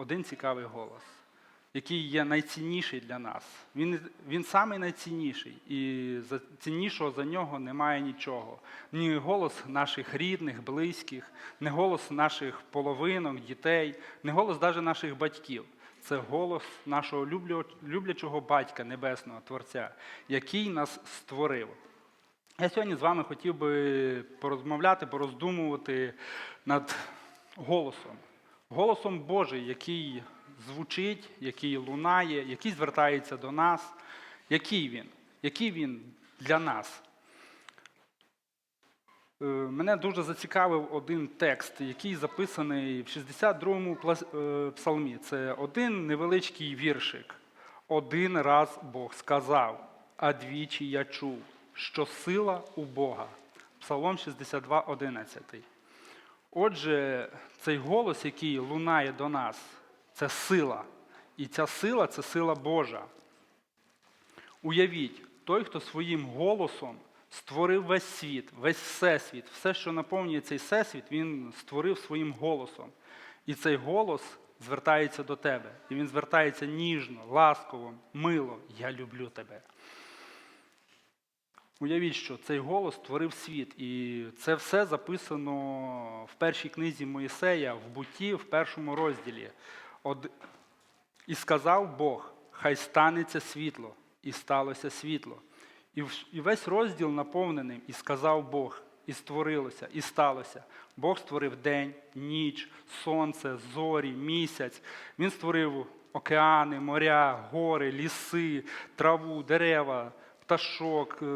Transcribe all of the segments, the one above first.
один цікавий голос, який є найцінніший для нас. Він, він самий найцінніший, і за, ціннішого за нього немає нічого. Ні голос наших рідних, близьких, не голос наших половинок, дітей, не голос навіть наших батьків. Це голос нашого люблячого батька Небесного Творця, який нас створив. Я сьогодні з вами хотів би порозмовляти, пороздумувати над голосом. Голосом Божий, який звучить, який лунає, який звертається до нас. Який він? Який він для нас? Е, Мене дуже зацікавив один текст, який записаний в 62-му е, псалмі. Це один невеличкий віршик. Один раз Бог сказав, а двічі я чув, що сила у Бога. Псалом 62, 11. Отже, цей голос, який лунає до нас, це сила. І ця сила це сила Божа. Уявіть, той, хто своїм голосом створив весь світ, весь всесвіт, все, що наповнює цей всесвіт, він створив своїм голосом. І цей голос звертається до тебе. І він звертається ніжно, ласково, мило. Я люблю тебе. Уявіть, що цей голос створив світ, і це все записано в першій книзі Моїсея, в буті, в першому розділі. Од... І сказав Бог: хай станеться світло, і сталося світло. І, і весь розділ наповнений, і сказав Бог, і створилося, і сталося. Бог створив день, ніч, сонце, зорі, місяць. Він створив океани, моря, гори, ліси, траву, дерева, пташок, е,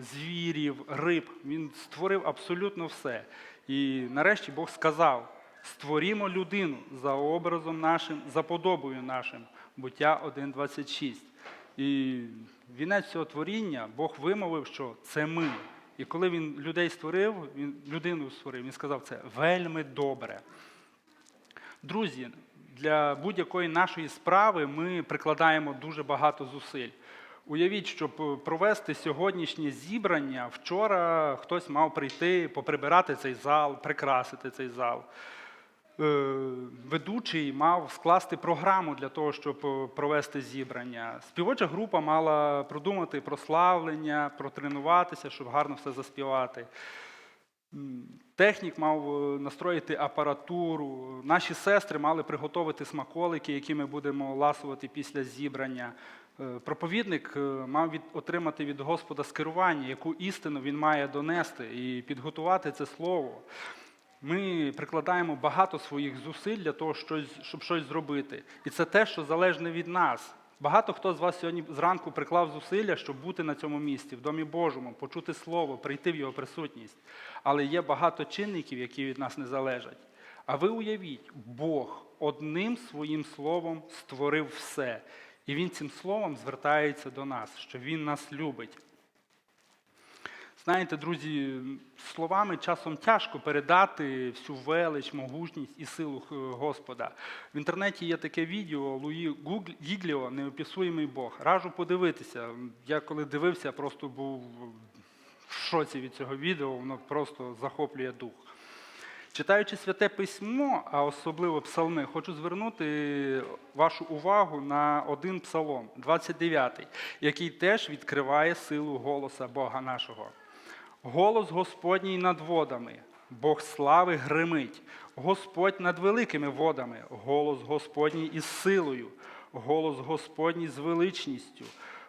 звірів, риб. Він створив абсолютно все. І нарешті Бог сказав: створімо людину за образом нашим, за подобою нашим. Буття 1.26. І вінець цього творіння Бог вимовив, що це ми. І коли він людей створив, він людину створив, він сказав це вельми добре. Друзі, для будь-якої нашої справи ми прикладаємо дуже багато зусиль. Уявіть, щоб провести сьогоднішнє зібрання, вчора хтось мав прийти, поприбирати цей зал, прикрасити цей зал. Е, Ведучий мав скласти програму для того, щоб е, провести зібрання. Співоча група мала продумати прославлення, протренуватися, щоб гарно все заспівати. Технік мав е, настроїти апаратуру. Наші сестри мали приготувати смаколики, які ми будемо ласувати після зібрання. Е, Проповідник е, мав від, отримати від Господа скерування, яку істину він має донести і підготувати це слово. Ми прикладаємо багато своїх зусиль для того, щоб щось зробити. І це те, що залежне від нас. Багато хто з вас сьогодні зранку приклав зусилля, щоб бути на цьому місці, в Домі Божому, почути Слово, прийти в Його присутність. Але є багато чинників, які від нас не залежать. А ви уявіть, Бог одним своїм словом створив все. І Він цим словом звертається до нас, що Він нас любить. Знаєте, друзі, словами часом тяжко передати всю велич, могутність і силу Господа. В інтернеті є таке відео Луї Гігліо Неописуємий Бог. Раджу подивитися. Я коли дивився, просто був в шоці від цього відео, воно просто захоплює дух. Читаючи святе письмо, а особливо псалми, хочу звернути вашу увагу на один псалом, 29, який теж відкриває силу голоса Бога нашого. Голос Господній над водами, Бог слави гримить, Господь над великими водами, голос Господній із силою, голос Господній з величністю,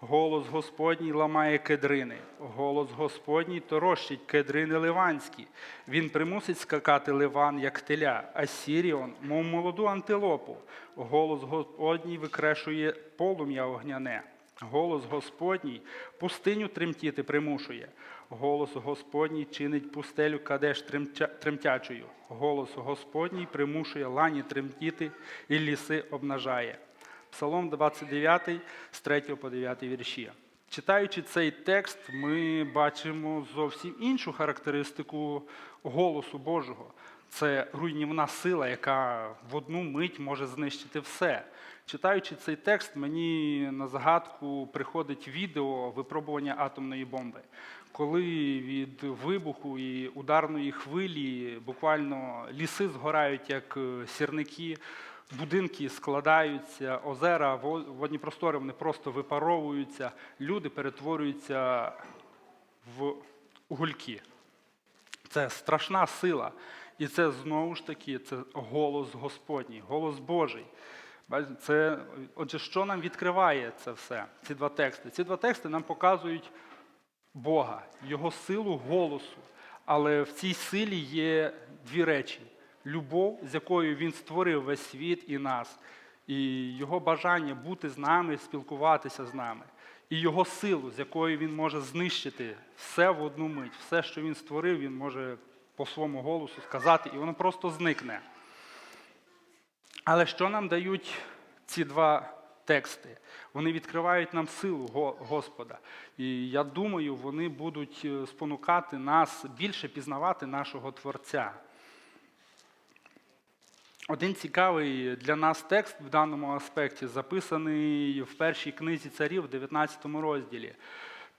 голос Господній ламає кедрини, голос Господній торощить кедрини ливанські. Він примусить скакати ливан, як теля, а Сіріон, мов молоду антилопу. Голос Господній викрешує полум'я огняне. Голос Господній пустиню тремтіти примушує. Голос Господній чинить пустелю кадеш тремтячою. Голос Господній примушує лані тремтіти і ліси обнажає. Псалом 29, з 3 по 9 вірші. Читаючи цей текст, ми бачимо зовсім іншу характеристику голосу Божого. Це руйнівна сила, яка в одну мить може знищити все. Читаючи цей текст, мені на загадку приходить відео випробування атомної бомби, коли від вибуху і ударної хвилі буквально ліси згорають як е, сірники, будинки складаються, озера, водні простори вони просто випаровуються, люди перетворюються в угольки. Це страшна сила. І це знову ж таки це голос Господній, голос Божий. Це, отже, що нам відкриває це все, ці два тексти? Ці два тексти нам показують Бога, Його силу голосу. Але в цій силі є дві речі: любов, з якою Він створив весь світ і нас, і Його бажання бути з нами, спілкуватися з нами, і Його силу, з якою Він може знищити все в одну мить. Все, що він створив, він може по своєму голосу сказати, і воно просто зникне. Але що нам дають ці два тексти? Вони відкривають нам силу Господа. І я думаю, вони будуть е, спонукати нас більше пізнавати нашого Творця. Один цікавий для нас текст в даному аспекті записаний в першій книзі царів, в 19 розділі.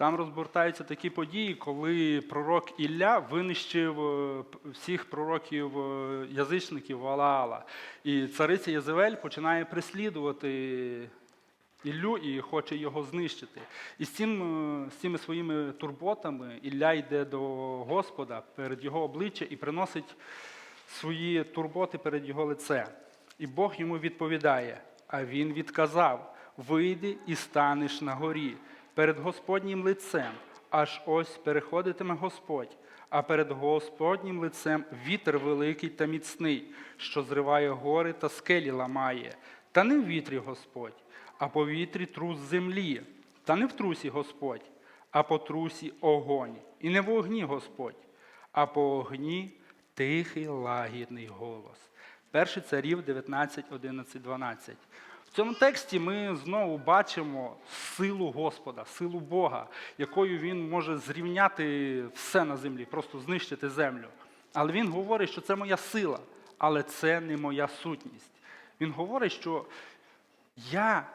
Там розгортаються такі події, коли пророк Ілля винищив е, всіх пророків е, язичників Валаала. І цариця Єзевель починає переслідувати Іллю і хоче його знищити. І з, цим, е, з цими своїми турботами Ілля йде до Господа перед його обличчя і приносить свої турботи перед його лице. І Бог йому відповідає: а він відказав: вийди і станеш на горі перед Господнім лицем, аж ось переходитиме Господь. А перед Господнім лицем вітер великий та міцний, що зриває гори та скелі ламає. Та не в вітрі Господь, а по вітрі трус землі, та не в трусі Господь, а по трусі огонь, і не в огні Господь, а по огні тихий лагідний голос. Перший царів 19, 11, 12. В цьому тексті ми знову бачимо силу Господа, силу Бога, якою Він може зрівняти все на землі, просто знищити землю. Але Він говорить, що це моя сила, але це не моя сутність. Він говорить, що я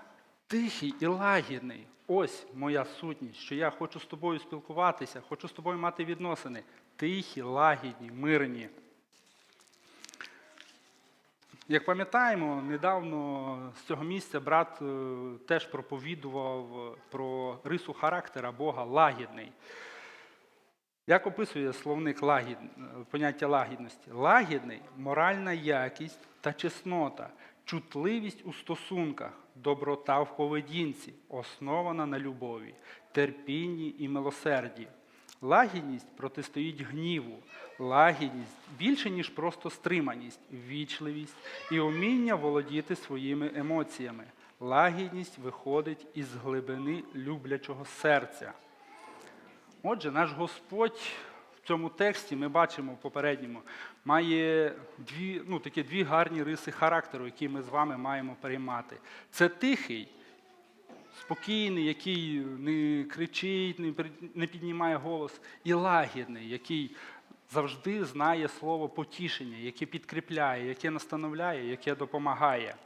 тихий і лагідний. Ось моя сутність, що я хочу з тобою спілкуватися, хочу з тобою мати відносини. Тихі, лагідні, мирні. Як пам'ятаємо, недавно з цього місця брат е, теж проповідував про рису характера Бога лагідний. Як описує словник лагід... поняття лагідності? Лагідний моральна якість та чеснота, чутливість у стосунках, доброта в поведінці, основана на любові, терпінні і милосерді. Лагідність протистоїть гніву, лагідність більше, ніж просто стриманість, ввічливість і уміння володіти своїми емоціями. Лагідність виходить із глибини люблячого серця. Отже, наш Господь в цьому тексті ми бачимо в попередньому, має дві, ну, такі дві гарні риси характеру, які ми з вами маємо переймати. Це тихий, спокійний, який не кричить, не піднімає голос, і лагідний, який завжди знає слово потішення, яке підкріпляє, яке настановляє, яке допомагає.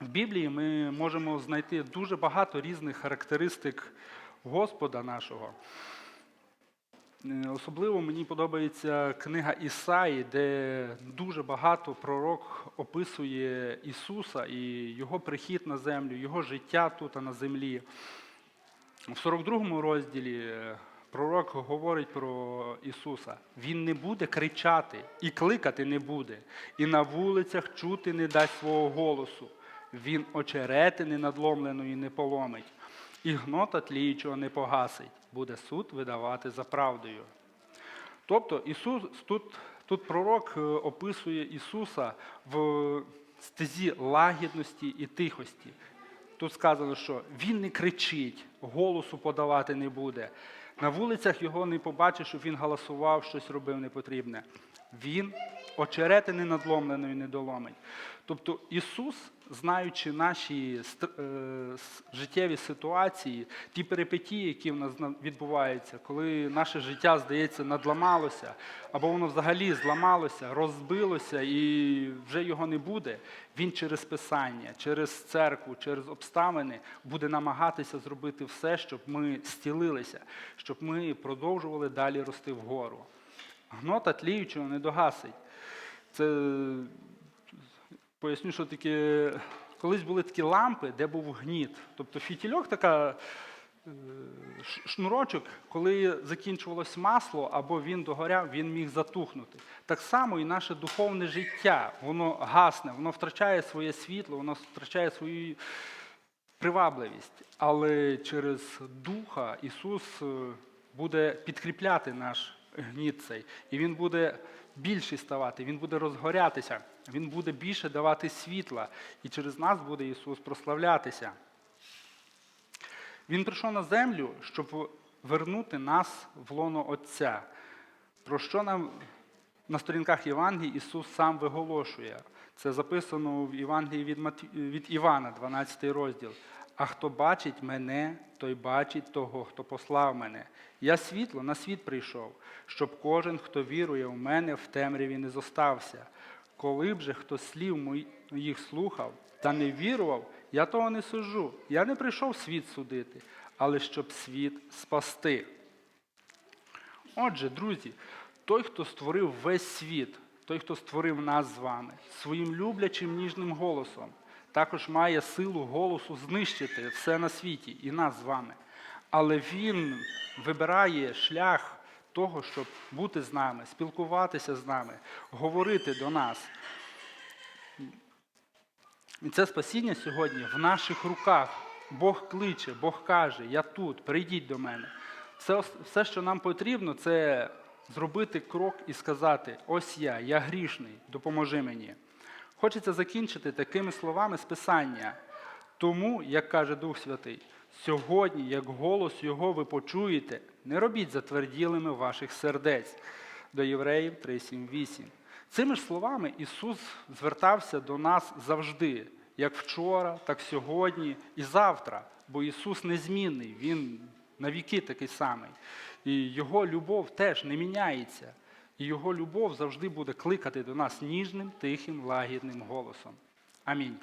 В Біблії ми можемо знайти дуже багато різних характеристик Господа нашого. Е, Особливо мені подобається книга Ісаї, де дуже багато пророк описує Ісуса і Його прихід на землю, Його життя тут на землі. В 42-му розділі е, пророк говорить про Ісуса. Він не буде кричати і кликати не буде, і на вулицях чути не дасть свого голосу. Він очеретини надломленої не поломить, і гнота тліючого не погасить, буде суд видавати за правдою. Тобто Ісус тут, тут пророк е, описує Ісуса в стезі лагідності і тихості. Тут сказано, що він не кричить, голосу подавати не буде. На вулицях його не побачиш, щоб він галасував, щось робив непотрібне. Він очеретини надломленої не доломить. Тобто Ісус, знаючи наші е, життєві ситуації, ті перипетії, які в нас відбуваються, коли наше життя, здається, надламалося, або воно взагалі зламалося, розбилося і вже його не буде, він через Писання, через церкву, через обставини буде намагатися зробити все, щоб ми стілилися, щоб ми продовжували далі рости вгору. Гнота тліючого не догасить. Це Поясню, що таке. Колись були такі лампи, де був гніт. Тобто фітільок така е, шнурочок, коли закінчувалось масло або він догоряв, він міг затухнути. Так само і наше духовне життя, воно гасне, воно втрачає своє світло, воно втрачає свою привабливість. Але через Духа Ісус е, буде підкріпляти наш гніт цей, і Він буде більший ставати, Він буде розгорятися, Він буде більше давати світла, і через нас буде Ісус прославлятися. Він прийшов на землю, щоб вернути нас в лоно Отця. Про що нам на сторінках Євангелії Ісус сам виголошує. Це записано в Євангелії від, Івана, 12 розділ. А хто бачить мене, той бачить того, хто послав мене. Я світло на світ прийшов, щоб кожен, хто вірує в мене, в темряві не зостався. Коли б же хто слів моїх слухав та не вірував, я того не сужу. Я не прийшов світ судити, але щоб світ спасти. Отже, друзі, той, хто створив весь світ, той, хто створив нас з вами, своїм люблячим ніжним голосом, також має силу голосу знищити все на світі і нас з вами. Але він вибирає шлях того, щоб бути з нами, спілкуватися з нами, говорити до нас. І це спасіння сьогодні в наших руках. Бог кличе, Бог каже, я тут, прийдіть до мене. Все, все, що нам потрібно, це зробити крок і сказати: ось я, я грішний, допоможи мені. Хочеться закінчити такими словами з Писання. Тому, як каже Дух Святий, сьогодні, як голос Його ви почуєте, не робіть затверділими ваших сердець. До Євреїв 3.7.8. Цими ж словами Ісус звертався до нас завжди, як вчора, так сьогодні і завтра. Бо Ісус незмінний, Він навіки такий самий. І Його любов теж не міняється. І Його любов завжди буде кликати до нас ніжним, тихим, лагідним голосом. Амінь.